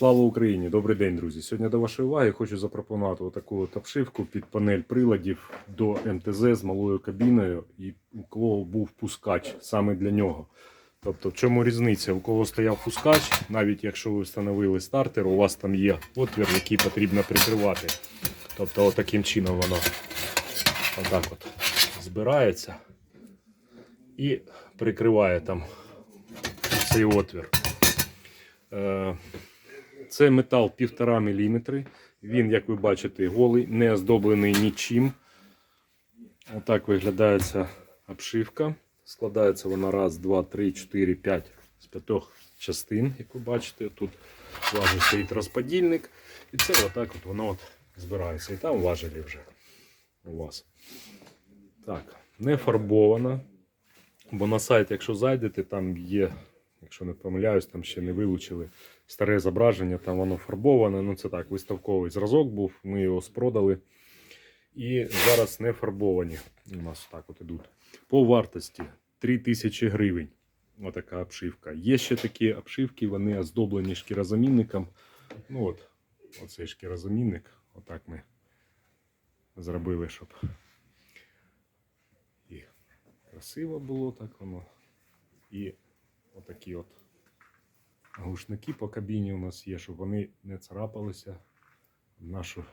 Слава Україні! Добрий день, друзі! Сьогодні до вашої уваги хочу запропонувати таку от обшивку під панель приладів до МТЗ з малою кабіною, і у кого був пускач саме для нього. Тобто, в чому різниця? У кого стояв пускач, навіть якщо ви встановили стартер, у вас там є отвір, який потрібно прикривати. Тобто, от таким чином воно отак от збирається і прикриває там цей отвір. Це метал 1,5 мм. Він, як ви бачите, голий, не оздоблений нічим. Отак виглядає ця обшивка. Складається вона раз, два, три, чотири, п'ять з п'ятьох частин, як ви бачите. Тут важить стоїть розподільник. І це отак от воно от збирається. І там важелі вже у вас. Так, не фарбована. Бо на сайт, якщо зайдете, там є, якщо не помиляюсь, там ще не вилучили старе зображення, там воно фарбоване. Ну це так, виставковий зразок був, ми його спродали. І зараз не фарбовані. У нас так от ідуть. По вартості 3000 гривень. Отака обшивка. Є ще такі обшивки, вони оздоблені шкірозамінником. Ну от, оцей шкірозамінник. Отак ми зробили, щоб і красиво було так воно. І отакі от глушники по кабіні у нас є, щоб вони не царапалися в нашу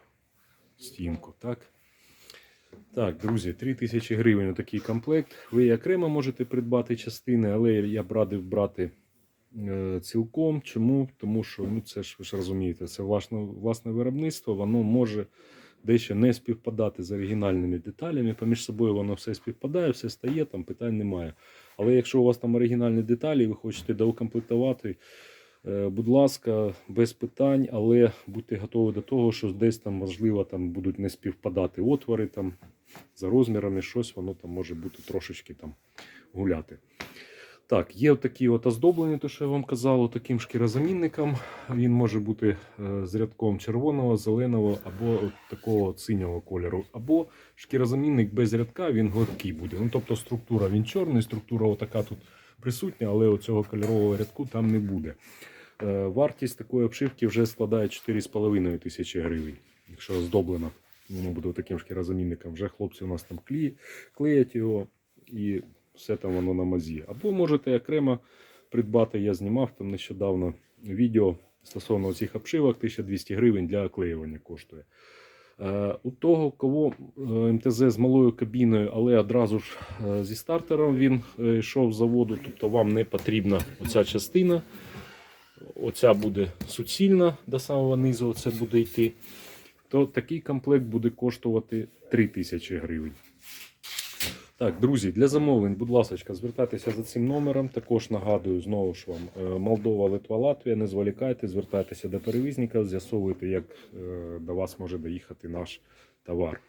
стінку. Так, так друзі, 3000 гривень такий комплект. Ви окремо можете придбати частини, але я б радив брати е, цілком. Чому? Тому що ну, це ж ви ж розумієте, це власне, власне виробництво, воно може дещо не співпадати з оригінальними деталями. Поміж собою воно все співпадає, все стає, там питань немає. Але якщо у вас там оригінальні деталі, і ви хочете доукомплектувати, е, будь ласка, без питань, але будьте готові до того, що десь там можливо там будуть не співпадати отвори там за розмірами, щось воно там може бути трошечки там гуляти. Так, є такі от оздоблення, то що я вам казав, таким шкірозамінником. Він може бути е, з рядком червоного, зеленого або от такого синього кольору. Або шкірозамінник без рядка, він гладкий буде. Ну, тобто структура він чорний, структура отака тут присутня, але оцього кольорового рядку там не буде. Е, Вартість такої обшивки вже складає 4,5 тисячі гривень, якщо оздоблено. Воно буде таким шкірозамінником. Вже хлопці у нас там клеять його і все там воно на мазі. Або можете окремо придбати. Я знімав там нещодавно відео стосовно цих обшивок, 1200 гривень для оклеювання коштує. Е, У того, кого е, МТЗ з малою кабіною, але одразу ж е, зі стартером він йшов з заводу, тобто вам не потрібна оця частина. Оця буде суцільна до самого низу, оце буде йти. То такий комплект буде коштувати 3000 гривень. Так, друзі, для замовлень, будь ласка, звертайтеся за цим номером. Також нагадую знову ж вам е, Молдова, Литва, Латвія. Не зволікайте, звертайтеся до перевізника, з'ясовуйте, як е, до вас може доїхати наш товар.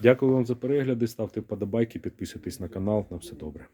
Дякую вам за перегляди. Ставте вподобайки, підписуйтесь на канал. На все добре.